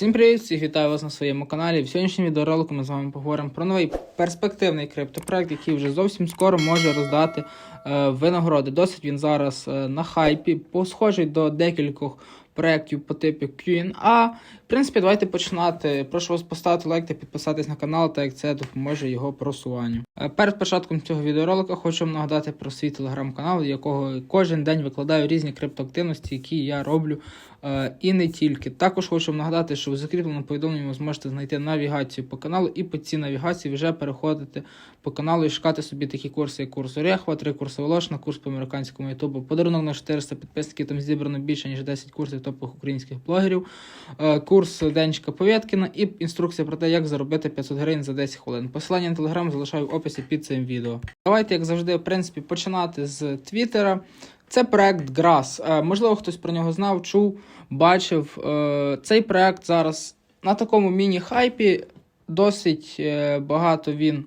Всім привіт! Всіх вітаю вас на своєму каналі. В сьогоднішньому відеоролику ми з вами поговоримо про новий перспективний криптопроект, який вже зовсім скоро може роздати е, винагороди. Досить він зараз е, на хайпі, посхожий до декількох проєктів по типу Q&A. В принципі, давайте починати. Прошу вас поставити лайк та підписатись на канал, так як це допоможе його просуванню. Е, Перед початком цього відеоролика хочу вам нагадати про свій телеграм-канал, якого кожен день викладаю різні криптоактивності, які я роблю Е, і не тільки. Також хочу вам нагадати, що в закріпленому повідомленні ви зможете знайти навігацію по каналу, і по цій навігації вже переходити по каналу і шукати собі такі курси, як курс Орехова, три курси Волошна, курс по американському ютубу, подарунок на 400 підписників, там зібрано більше, ніж 10 курсів топових українських блогерів, е, курс Денчика Повєткіна і інструкція про те, як заробити 500 гривень за 10 хвилин. Посилання на телеграм залишаю в описі під цим відео. Давайте, як завжди, в принципі, починати з Твіттера. Це проект Grass. Е, можливо, хтось про нього знав, чув, бачив. Е, цей проект зараз на такому міні-хайпі. Досить е, багато він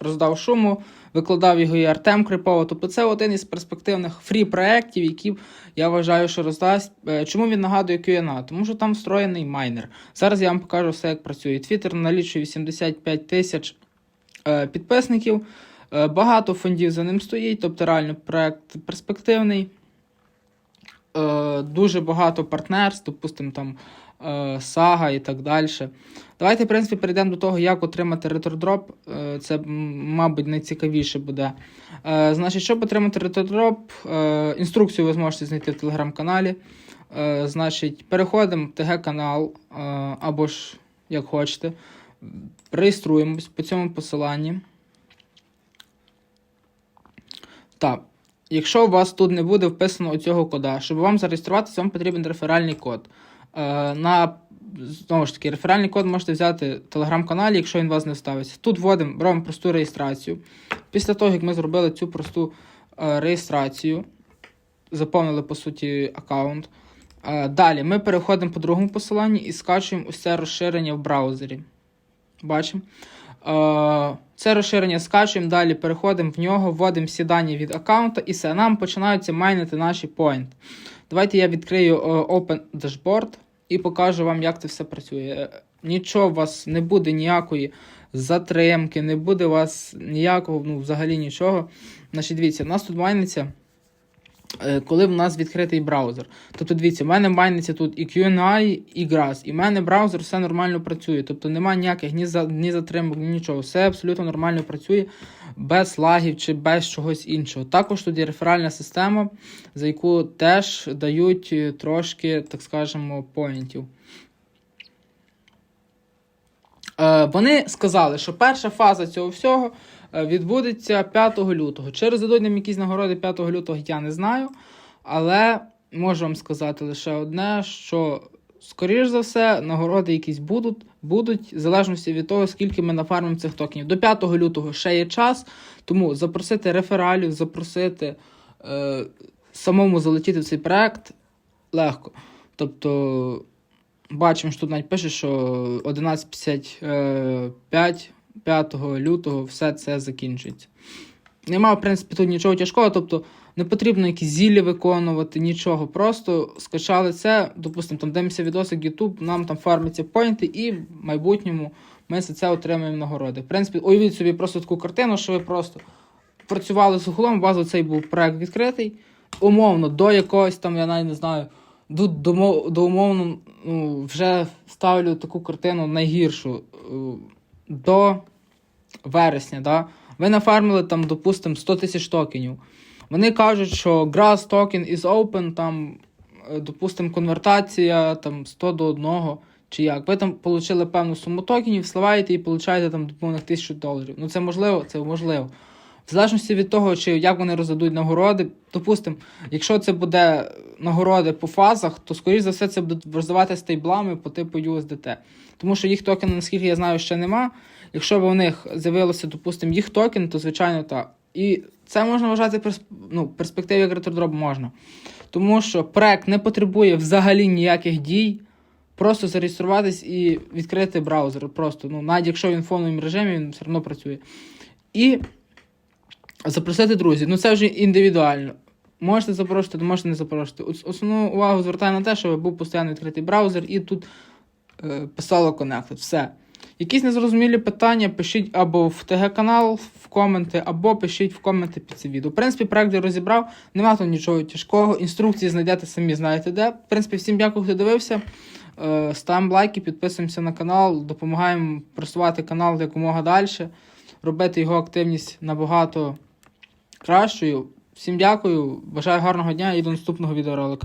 роздав шуму, викладав його і Артем Крипово. Тобто це один із перспективних фрі-проєктів, які я вважаю, що роздасть. Чому він нагадує QNA? Тому що там встроєний майнер. Зараз я вам покажу все, як працює. Твіттер налічує 85 тисяч підписників. Е, Багато фондів за ним стоїть, тобто реально проект перспективний. Е, Дуже багато партнерств, допустимо, там е, Сага і так далі. Давайте, в принципі, перейдемо до того, як отримати ретродроп. Е, Це, мабуть, найцікавіше буде. Е, Значить, щоб отримати ретродроп, е, інструкцію ви зможете знайти в телеграм-каналі. Е, Значить, переходимо в ТГ-канал е, або ж як хочете. Реєструємось по цьому посиланні. Так, якщо у вас тут не буде вписано оцього кода, щоб вам зареєструватися, вам потрібен реферальний код. Е, на знову ж таки, реферальний код можете взяти в телеграм-каналі, якщо він у вас не ставиться. Тут вводимо, робимо просту реєстрацію. Після того, як ми зробили цю просту е, реєстрацію, заповнили по суті аккаунт. Е, далі ми переходимо по другому посиланню і скачуємо це розширення в браузері. Бачимо. Е, Це розширення скачуємо, далі переходимо в нього, вводимо всі дані від аккаунта і все, нам починаються майнити наші point. Давайте я відкрию е, Open Dashboard і покажу вам, як це все працює. Е, Нічого у вас не буде ніякої затримки, не буде у вас ніякого, ну, взагалі нічого. Значить, дивіться, у нас тут майниться. Е, Коли в нас відкритий браузер. Тобто, дивіться, в мене майниться тут і QNI, і Grass. І в мене браузер все нормально працює. Тобто немає ніяких ні, за, ні затримок, ні нічого. Все абсолютно нормально працює, без лагів чи без чогось іншого. Також тут є реферальна система, за яку теж дають е, трошки, так скажемо, поінтів. Е, Вони сказали, що перша фаза цього всього е, відбудеться 5 лютого. Чи роздадуть нам якісь нагороди 5 лютого, я не знаю. Але можу вам сказати лише одне: що, скоріш за все, нагороди якісь будуть, будуть, в залежності від того, скільки ми нафармимо цих токенів. До 5 лютого ще є час, тому запросити рефералів, запросити е, самому залетіти в цей проект легко. Тобто. Бачимо, що тут навіть пише, що 11.55 5 лютого все це закінчується. Нема, в принципі, тут нічого тяжкого, тобто не потрібно якісь зілля виконувати, нічого. Просто скачали це, допустимо, там дивимося відосик YouTube, нам там фармиться поінти, і в майбутньому ми за це отримаємо нагороди. В принципі, уявіть собі просто таку картину, що ви просто працювали з углом, у вас оцей був проект відкритий, умовно, до якогось там, я навіть не знаю. До, до, умовно ну, вже ставлю таку картину найгіршу. е, До вересня, да? ви нафармили там, допустимо, 100 тисяч токенів. Вони кажуть, що Grass token is open, там, е, допустимо, конвертація там, 100 до 1, чи як. Ви там отримали певну суму токенів, сливаєте і получаєте там допомогу 1000 доларів. Ну це можливо, це можливо. В залежності від того, чи як вони роздадуть нагороди, допустимо, якщо це буде нагороди по фазах, то скоріш за все це будуть роздавати стейблами по типу USDT. Тому що їх токени, наскільки я знаю, ще нема. Якщо б у них з'явилося, допустимо, їх токен, то звичайно так. І це можна вважати ну, перспективі як ретродроп можна. Тому що проект не потребує взагалі ніяких дій. Просто зареєструватись і відкрити браузер. Просто, ну, навіть якщо він в фоновому режимі, він все одно працює. І запросити друзів. Ну це вже індивідуально. Можете запрошувати, можете не запрошувати. Основну увагу звертаю на те, щоб був постійно відкритий браузер, і тут е, писало Connected. Все. Якісь незрозумілі питання пишіть або в ТГ-канал в коменти, або пишіть в коменти під це відео. В принципі, проект я розібрав, нема тут нічого тяжкого. Інструкції знайдете самі знаєте де. В принципі, всім дякую, хто дивився. Е, Ставимо лайки, підписуємося на канал, допомагаємо просувати канал якомога далі, робити його активність набагато кращою. Всім дякую, бажаю гарного дня і до наступного відеоролика.